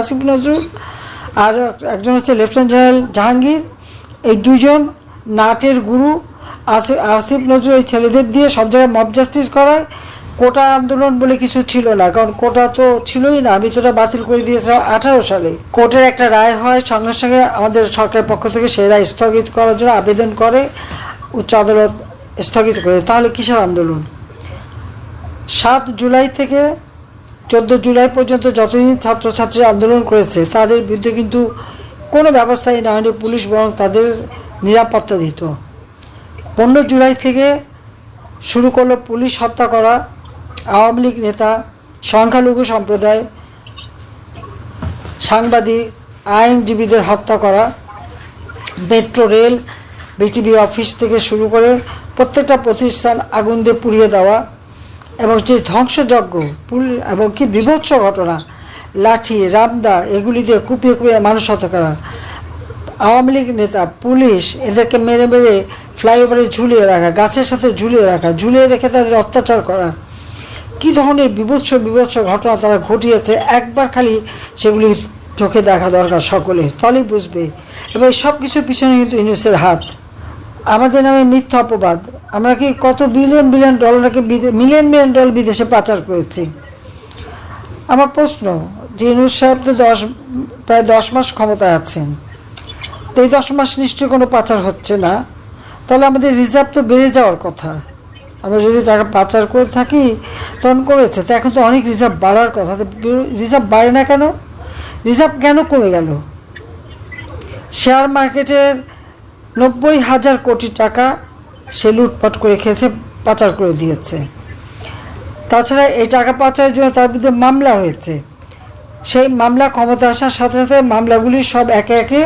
আসিফ নজরুল আর একজন হচ্ছে lieutenant general Jahangir. এই দুজন নাটের গুরু। আসিফ আসিফ নজরুল এই ছেলেদের দিয়ে সব জায়গায় মব জাস্টিস করায়। কোটা আন্দোলন বলে কিছু ছিল না, কারণ কোটা তো ছিলই না। আমি তোটা বাতিল করে দিয়েছিলাম আঠারো সালে। কোর্টের একটা রায় হয়, সঙ্গে সঙ্গে আমাদের সরকারের পক্ষ থেকে সেই রায় স্থগিত করার জন্য আবেদন করে, উচ্চ আদালত স্থগিত করে। তাহলে কিসের আন্দোলন? সাত জুলাই থেকে চোদ্দ জুলাই পর্যন্ত যতদিন ছাত্রছাত্রী আন্দোলন করেছে, তাদের বিরুদ্ধে কিন্তু কোনো ব্যবস্থাই না হয়নি পুলিশ বরং তাদের নিরাপত্তা দিত। পনেরো জুলাই থেকে শুরু করল পুলিশ হত্যা করা, আওয়ামী লীগ নেতা, সংখ্যালঘু সম্প্রদায়, সাংবাদিক, আইনজীবীদের হত্যা করা, মেট্রো রেল, বিটিভি অফিস থেকে শুরু করে প্রত্যেকটা প্রতিষ্ঠান আগুন দিয়ে পুড়িয়ে দেওয়া এবং যে ধ্বংসযজ্ঞ এবং কি বিভৎস ঘটনা, লাঠি, রামদা, এগুলি দিয়ে কুপিয়ে কুপিয়ে মানুষ হত্যা করা। আওয়ামী লীগ নেতা, পুলিশ, এদেরকে মেরে মেরে ফ্লাইওভারে ঝুলিয়ে রাখা, গাছের সাথে ঝুলিয়ে রাখা, ঝুলিয়ে রেখে তাদের অত্যাচার করা। কী ধরনের বিভৎস বিভৎস ঘটনা তারা ঘটিয়েছে, একবার খালি সেগুলি চোখে দেখা দরকার সকলের তাহলেই বুঝবে। এবং সব কিছুর পিছনে কিন্তু ইউনুসের হাত। আমাদের নামে মিথ্যা অপবাদ আমরা কি কত বিলিয়ন বিলিয়ন ডলারকে মিলিয়ন মিলিয়ন ডলার বিদেশে পাচার করেছি? আমার প্রশ্ন যে ইউনুস সাহেব তো দশ, প্রায় দশ মাস ক্ষমতায় আছেন। তো এই দশ মাস নিশ্চয়ই কোনো পাচার হচ্ছে না। তাহলে আমাদের রিজার্ভ তো বেড়ে যাওয়ার কথা। আমরা যদি টাকা পাচার করে থাকি, তখন কমেছে। তো এখন তো অনেক রিজার্ভ বাড়ার কথা। রিজার্ভ বাড়ে না কেন? রিজার্ভ কেন কমে গেল? শেয়ার মার্কেটের নব্বই হাজার কোটি টাকা সে লুটপাট করে খেয়েছে, পাচার করে দিয়েছে। তাছাড়া এই টাকা পাচারের জন্য তার বিরুদ্ধে মামলা হয়েছে। সেই মামলা ক্ষমতা আসার সাথে সাথে মামলাগুলি সব একে একে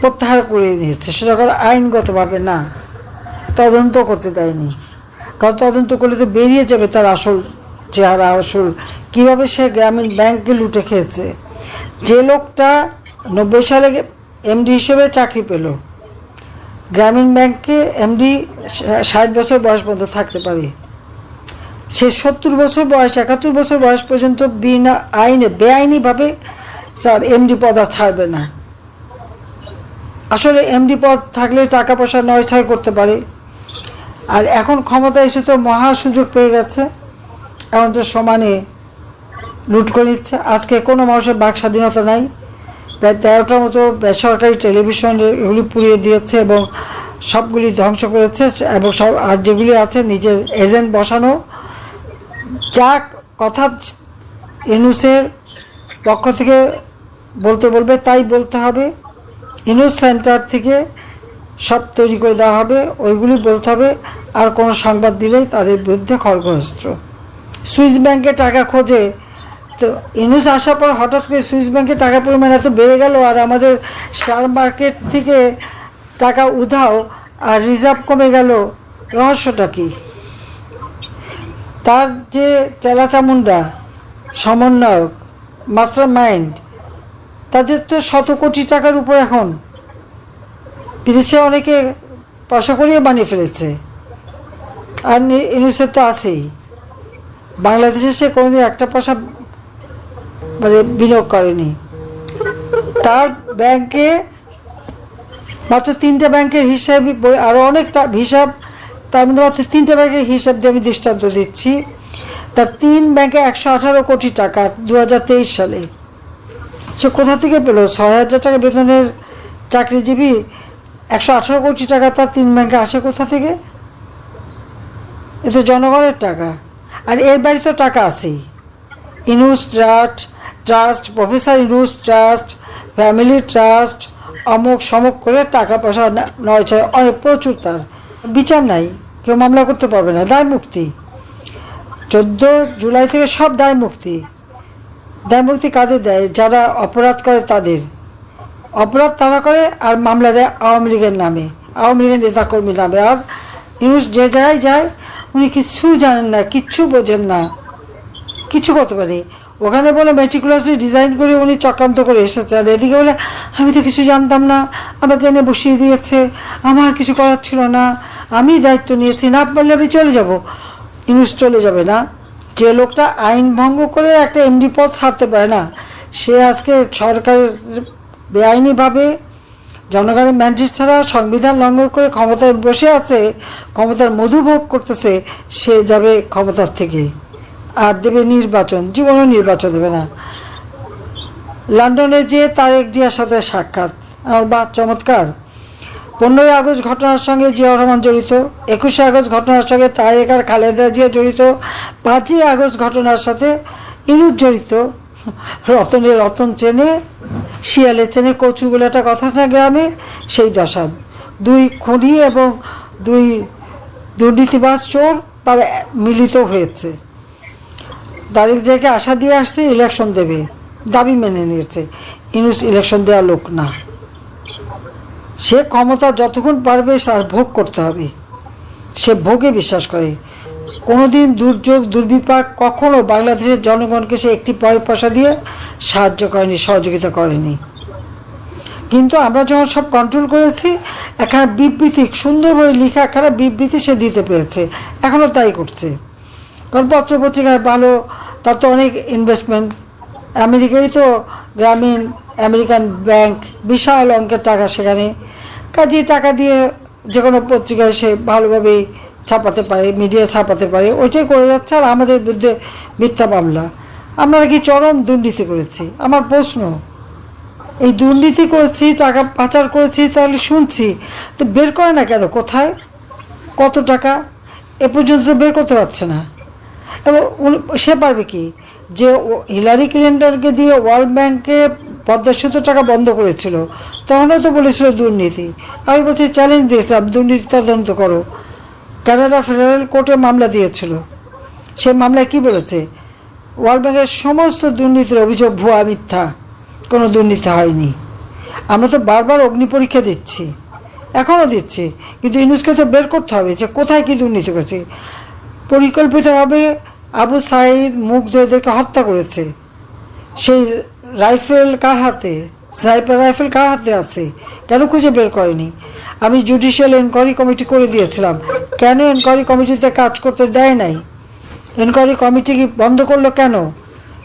প্রত্যাহার করে দিয়েছে। সেটা করে আইনগতভাবে না, তদন্ত করতে দেয়নি। কারণ তদন্ত করলে তো বেরিয়ে যাবে তার আসল চেহারা, আসল কীভাবে সে গ্রামীণ ব্যাংককে লুটে খেয়েছে। যে লোকটা নব্বই সালে এমডি হিসেবে চাকরি পেল গ্রামীণ ব্যাংকে এমডি ষাট বছর বয়স পর্যন্ত থাকতে পারে। সে সত্তর বছর বয়স, একাত্তর বছর বয়স পর্যন্ত বিনা আইনে, বেআইনিভাবে স্যার এমডি পদ আর ছাড়বে না। আসলে এমডি পদ থাকলে টাকা পয়সা নয় ছয় করতে পারে। আর এখন ক্ষমতা এসে তো মহা সুযোগ পেয়ে গেছে। এখন তো সমানে লুট করে নিচ্ছে। আজকে কোনো মানুষের বাক স্বাধীনতা নাই। প্রায় তেরোটার মতো বেসরকারি টেলিভিশন এগুলি পুড়িয়ে দিয়েছে এবং সবগুলি ধ্বংস করেছে এবং সব, আর যেগুলি আছে নিজের এজেন্ট বসানো। যা কথা ইনুসের পক্ষ থেকে বলতে বলবে, তাই বলতে হবে। ইনুস সেন্টার থেকে সব তৈরি করে দেওয়া হবে, ওইগুলি বলতে হবে। আর কোনো সংবাদ দিলেই তাদের বিরুদ্ধে খড়গহস্ত্র সুইস ব্যাংকে টাকা খোঁজে তো ইনুস আসার পর হঠাৎ করে সুইস ব্যাংকে টাকা পরিমাণ এত বেড়ে গেল আর আমাদের শেয়ার মার্কেট থেকে টাকা উধাও আর রিজার্ভ কমে গেল, রহস্যটা কি? তার যে চেলাচামুন্ডা সমন্বয়ক মাস্টার মাইন্ড তাদের তো শত কোটি টাকার উপর এখন বিদেশে অনেকে পয়সা করিয়ে বানিয়ে ফেলেছে। আর ইউনিসেফ তো আছেই। বাংলাদেশে সে কোনোদিন একটা পয়সা মানে বিনিয়োগ করেনি। তার ব্যাংকে মাত্র তিনটা ব্যাংকের হিসাব আরও অনেকটা হিসাব, তার মধ্যে মাত্র তিনটা ব্যাংকের হিসাব দিয়ে আমি দৃষ্টান্ত দিচ্ছি। তার তিন ব্যাংকে একশো আঠারো কোটি টাকা দু হাজার তেইশ সালে। সে কোথা থেকে পেল? ছয় হাজার টাকা বেতনের চাকরিজীবী একশো আঠারো কোটি টাকা তার তিন ব্যাংকে আসে কোথা থেকে? এ তো জনগণের টাকা। আর এর বাইরে তো টাকা আছেই। Yunus trust trust, professor Yunus trust, family trust, অমুক সমক করে টাকা পয়সা নয় ছয়, অনেক প্রচুর তার। বিচার নাই, কেউ মামলা করতে পারবে না, দায় মুক্তি। চোদ্দ জুলাই থেকে সব দায় মুক্তি। দায় মুক্তি কাদের দেয়? যারা অপরাধ করে তাদের। অপরাধ তারা করে আর মামলা দেয় আওয়ামী লীগের নামে। আওয়ামী লীগের নেতাকর্মীর নামে। আর ইউনুস যে জায়গায় যায়, উনি কিচ্ছু জানেন না, কিচ্ছু বোঝেন না। কিছু করতে পারি। ওখানে বলে মেটিকুলাসলি ডিজাইন করে উনি চক্রান্ত করে এসেছে। আর এদিকে বলে, আমি তো কিছু জানতাম না। আমাকে এনে বসিয়ে দিয়েছে। আমার কিছু করার ছিল না। আমি দায়িত্ব নিয়েছি। না পারলে আমি চলে যাব। ইনুস চলে যাবে না। যে লোকটা আইন ভঙ্গ করে একটা এমডি পদ ছাড়তে পারে না, সে আজকে সরকারের বেআইনিভাবে জনগণের ম্যান্ডেট ছাড়া সংবিধান লঙ্ঘন করে ক্ষমতায় বসে আছে, ক্ষমতার মধুভোগ করতেছে, সে যাবে ক্ষমতার থেকে। আর দেবে নির্বাচন, জীবনও নির্বাচন দেবে না। লন্ডনে যে তারেক জিয়ার সাথে সাক্ষাৎ। আমার বা চমৎকার। পনেরোই আগস্ট ঘটনার সঙ্গে জিয়া রহমান জড়িত। একুশে আগস্ট ঘটনার সঙ্গে তারেক আর খালেদা জিয়া জড়িত। পাঁচই আগস্ট ঘটনার সাথে ইনুজ জড়িত। রতনের রতন চেনে শিয়ালে চেনে কচু বলে একটা কথা আছে গ্রামে? সেই দশা। দুই খুনি এবং দুই দুর্নীতিবাজ চোর তারা মিলিত হয়েছে। তারেক জায়গায় আশা দিয়ে আসছে ইলেকশন দেবে। দাবি মেনে নিয়েছে। ইনুস ইলেকশন দেওয়া লোক না। সে ক্ষমতা যতক্ষণ পারবে তার ভোগ করতে হবে। সে ভোগে বিশ্বাস করে। কোনোদিন দুর্যোগ, দুর্বিপাক কখনো বাংলাদেশের জনগণকে সে একটি পয় পয়সা দিয়ে সাহায্য করেনি, সহযোগিতা করেনি। কিন্তু আমরা যখন সব কন্ট্রোল করেছি একখানা বিবৃতি, সুন্দরভাবে লেখা একখানা বিবৃতি সে দিতে পেরেছে। এখনও তাই করছে। কারণ পত্রপত্রিকায় ভালো, তার তো অনেক ইনভেস্টমেন্ট আমেরিকায় তো গ্রামীণ, আমেরিকান ব্যাংক বিশাল অঙ্কের টাকা সেখানে। কাজে টাকা দিয়ে যে কোনো পত্রিকায় সে ভালোভাবেই ছাপাতে পারে মিডিয়া ছাপাতে পারে, ওইটাই করে যাচ্ছে। আর আমাদের বিরুদ্ধে মিথ্যা মামলা। আমরা কি চরম দুর্নীতি করেছি? আমার প্রশ্ন, এই দুর্নীতি করেছি, টাকা পাচার করেছি, তাহলে শুনছি, তো বের করে না কেন? কোথায়? কত টাকা? এ পর্যন্ত বের করতে পারছে না। এবং সে পারবে কি? যে হিলারি ক্লিন্টনকে দিয়ে ওয়ার্ল্ড ব্যাংকে পদ্মা সেতু টাকা বন্ধ করেছিল। তখনও তো বলেছিল দুর্নীতি। আমি বলছি চ্যালেঞ্জ দিয়েছিলাম দুর্নীতি তদন্ত করো। কানাডা ফেডারেল কোর্টে মামলা দিয়েছিল। সে মামলায় কি বলেছে? ওয়ার্ল্ড ব্যাংকের সমস্ত দুর্নীতির অভিযোগ ভুয়া, মিথ্যা। কোনো দুর্নীতি হয়নি। আমরা তো বারবার অগ্নি পরীক্ষা দিচ্ছি। এখনও দিচ্ছি। কিন্তু ইউনুসকে তো বের করতে হবে যে কোথায় কি দুর্নীতি করেছে। পরিকল্পিতভাবে আবু সাইদ মুগ্ধ এদেরকে হত্যা করেছে। সেই রাইফেল কার হাতে? স্নাইপার রাইফেল কার হাতে আছে? কেন খুঁজে বের করেনি? আমি জুডিশিয়াল এনকোয়ারি কমিটি করে দিয়েছিলাম। কেন এনকোয়ারি কমিটিতে কাজ করতে দেয় নাই? এনকোয়ারি কমিটি কি বন্ধ করল কেন?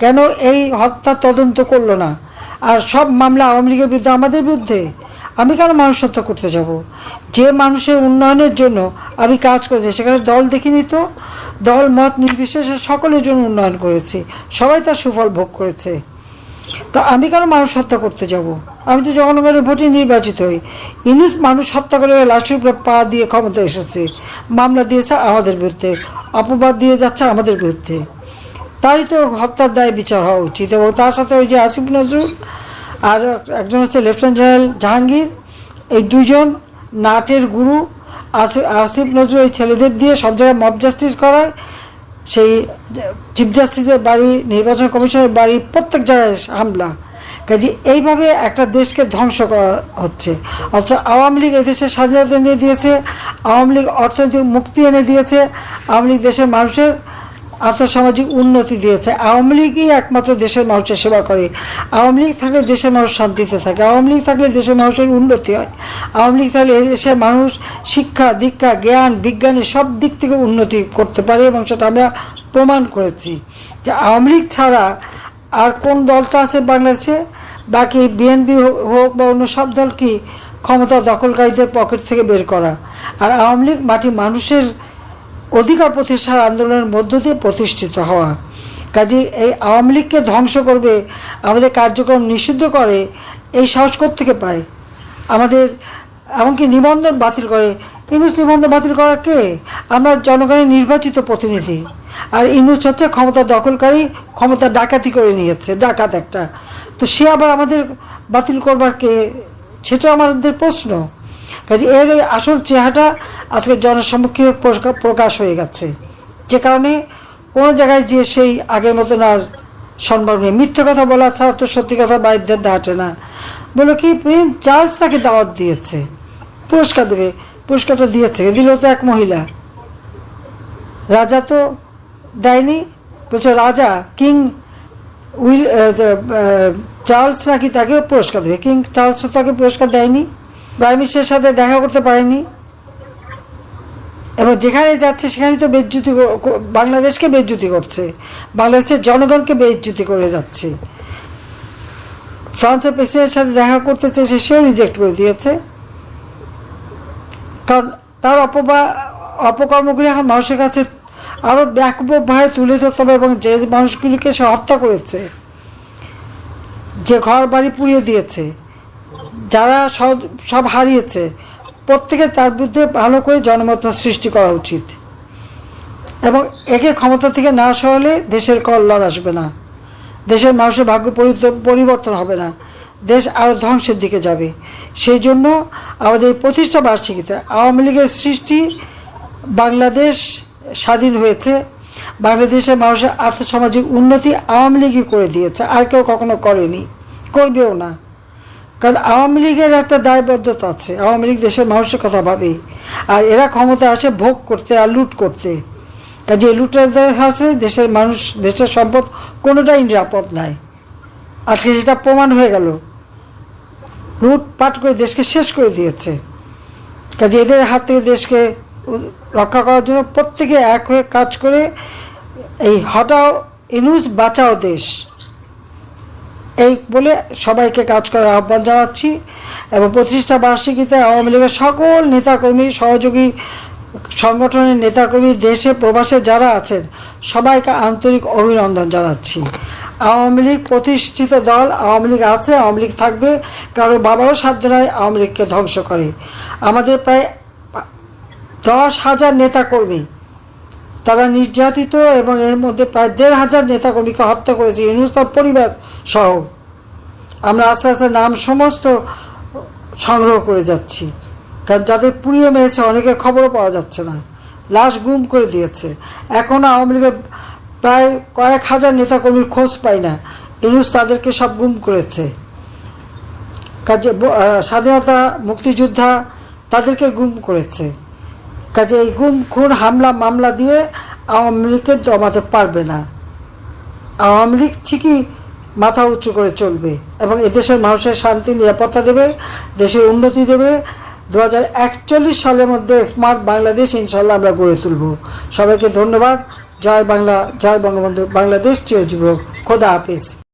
কেন এই হত্যা তদন্ত করল না? আর সব মামলা আওয়ামী লীগের বিরুদ্ধে আমাদের বিরুদ্ধে? আমি কেন মানুষ হত্যা করতে যাব? যে মানুষের উন্নয়নের জন্য আমি কাজ করেছি, সেখানে দল দেখিনি তো? দল, মত নির্বিশেষে সকলের জন্য উন্নয়ন করেছি, সবাই তার সুফল ভোগ করেছে। তা আমি কেন মানুষ হত্যা করতে যাব? আমি তো জনগণের ভোটে নির্বাচিত হই। ইনুস মানুষ হত্যা করে লাশের উপরে পা দিয়ে ক্ষমতা এসেছে। মামলা দিয়েছে আমাদের বিরুদ্ধে, অপবাদ দিয়ে যাচ্ছে আমাদের বিরুদ্ধে। তারই তো হত্যার দায় বিচার হওয়া উচিত এবং তার সাথে ওই যে আসিফ নজরুল আর একজন হচ্ছে লেফটেন্যান্ট জেনারেল জাহাঙ্গীর। এই দুজন নাচের গুরু। আসিফ নজরুল এই ছেলেদের দিয়ে সব জায়গায় মব জাস্টিস করায়। সেই চিফ জাস্টিসের বাড়ি, নির্বাচন কমিশনের বাড়ি, প্রত্যেক জায়গায় হামলা। কাজে এইভাবে একটা দেশকে ধ্বংস করা হচ্ছে। অথচ আওয়ামী লীগ এদেশে স্বাধীনতা এনে দিয়েছে, আওয়ামী লীগ অর্থনৈতিক মুক্তি এনে দিয়েছে, আওয়ামী লীগ দেশের মানুষের আর্থসামাজিক উন্নতি দিয়েছে। আওয়ামী লীগই একমাত্র দেশের মানুষের সেবা করে। আওয়ামী লীগ থাকলে দেশের মানুষ শান্তিতে থাকে। আওয়ামী লীগ থাকলে দেশের মানুষের উন্নতি হয়। আওয়ামী লীগ থাকলে দেশের মানুষ শিক্ষা, দীক্ষা, জ্ঞান বিজ্ঞানের সব দিক থেকে উন্নতি করতে পারে এবং সেটা আমরা প্রমাণ করেছি যে আওয়ামী লীগ ছাড়া আর কোন দলটা আছে বাংলাদেশে? বাকি বিএনপি হোক বা অন্য সব দল কি ক্ষমতা দখলকারীদের পকেট থেকে বের করা। আর আওয়ামী লীগ মাটি মানুষের অধিকার প্রতিষ্ঠার আন্দোলনের মধ্য দিয়ে প্রতিষ্ঠিত হওয়া। কাজে এই আওয়ামী লীগকে ধ্বংস করবে, আমাদের কার্যক্রম নিষিদ্ধ করে, এই সাহস থেকে পায়? আমাদের, এমনকি নিবন্ধন বাতিল করে। ইনুস নিবন্ধন বাতিল করার কে? আমরা জনগণের নির্বাচিত প্রতিনিধি। আর ইনুস হচ্ছে ক্ষমতা দখলকারী, ক্ষমতা ডাকাতি করে নিয়েছে ডাকাত একটা। তো সে আবার আমাদের বাতিল করবার কে? সেটা আমাদের প্রশ্ন। কাজে এর আসল চেহারাটা আজকে জনসম্মুখে প্রকাশ হয়ে গেছে। যে কারণে কোনো জায়গায় যে সেই আগের মতন আর সম্ভব নেই। মিথ্যে কথা বলা ছাড়া তো সত্যি কথা বাইরদের দাঁটে না। বলো কি, প্রিন্স চার্লস তাকে দাওয়াত দিয়েছে। পুরস্কার দেবে। পুরস্কারটা দিয়েছে। দিল তো এক মহিলা। রাজা তো দেয়নি। বলছে, রাজা, কিং উইল চার্লস নাকি তাকে পুরস্কার দেবে? কিং চার্লস তাকে পুরস্কার দেয়নি। প্রাইম মিনিস্টারের সাথে দেখা করতে পারেনি। এবার যেখানে যাচ্ছে, সেখানে তো বেজ্জুতি বাংলাদেশকে বেজ্জুতি করছে। বাংলাদেশের জনগণকে বেজ্জুতি করে যাচ্ছে। ফ্রান্সের প্রেসিডেন্টের সাথে দেখা করতে চেয়েছে, সেও রিজেক্ট করে দিয়েছে। কারণ তার অপবা, অপকর্মগুলি এখন মানুষের কাছে আরও ব্যাপকভাবে তুলে ধরতে হবে এবং যে মানুষগুলিকে সে হত্যা করেছে, যে ঘর বাড়ি পুড়িয়ে দিয়েছে যারা সব হারিয়েছে, প্রত্যেকে তার বিরুদ্ধে ভালো করে জনমত সৃষ্টি করা উচিত। এবং একে ক্ষমতা থেকে না সরালে দেশের কল্যাণ আসবে না। দেশের মানুষের ভাগ্য পরিবর্তন হবে না। দেশ আরও ধ্বংসের দিকে যাবে। সেই জন্য আমাদের এই প্রতিষ্ঠা বার্ষিকীতে আওয়ামী লীগের সৃষ্টি বাংলাদেশ স্বাধীন হয়েছে। বাংলাদেশের মানুষের আর্থসামাজিক উন্নতি আওয়ামী লীগই করে দিয়েছে। আর কেউ কখনো করেনি। করবেও না। কারণ আওয়ামী লীগের একটা দায়বদ্ধতা আছে। আওয়ামী লীগ দেশের মানুষের কথা ভাবে আর এরা ক্ষমতা আসে ভোগ করতে আর লুট করতে। কাজে লুটের আছে, দেশের মানুষ, দেশের সম্পদ কোনোটাই নিরাপদ নাই। আজকে সেটা প্রমাণ হয়ে গেল লুটপাট করে দেশকে শেষ করে দিয়েছে। কাজে এদের হাত থেকে দেশকে রক্ষা করার জন্য প্রত্যেকে এক হয়ে কাজ করে এই হটাও ইনুস, বাঁচাও দেশ। এই বলে সবাইকে কাজ করার আহ্বান জানাচ্ছি এবং প্রতিষ্ঠা বার্ষিকীতে আওয়ামী লীগের সকল নেতাকর্মী, সহযোগী সংগঠনের নেতাকর্মী, দেশে প্রবাসে যারা আছেন, সবাইকে আন্তরিক অভিনন্দন জানাচ্ছি। আওয়ামী লীগ প্রতিষ্ঠিত দল, আওয়ামী লীগ আছে, আওয়ামী লীগ থাকবে, কারও বাবারও সাধ্য নয় আওয়ামী লীগকে ধ্বংস করে। আমাদের প্রায় দশ হাজার নেতাকর্মী তারা নির্যাতিত এবং এর মধ্যে প্রায় দেড় হাজার নেতাকর্মীকে হত্যা করেছে, ইউনুস তার পরিবার সহ। আমরা আস্তে আস্তে নাম সমস্ত সংগ্রহ করে যাচ্ছি। কারণ যাদের পুড়িয়ে মেরেছে, অনেকের খবরও পাওয়া যাচ্ছে না। লাশ গুম করে দিয়েছে। এখনও আওয়ামী লীগের প্রায় কয়েক হাজার নেতাকর্মীর খোঁজ পাই না। ইউনুস তাদেরকে সব গুম করেছে। কাজে স্বাধীনতা মুক্তিযোদ্ধা তাদেরকে গুম করেছে। কাজে এই গুম, খুন, হামলা, মামলা দিয়ে আওয়ামী লীগকে দমাতে পারবে না। আওয়ামী লীগ ঠিকই মাথা উঁচু করে চলবে এবং এদেশের মানুষের শান্তি, নিরাপত্তা দেবে, দেশের উন্নতি দেবে। দু হাজার একচল্লিশ সালের মধ্যে স্মার্ট বাংলাদেশ ইনশাল্লাহ আমরা গড়ে তুলব। সবাইকে ধন্যবাদ। জয় বাংলা, জয় বঙ্গবন্ধু বাংলাদেশ চিরজীবক খোদা হাফিজ।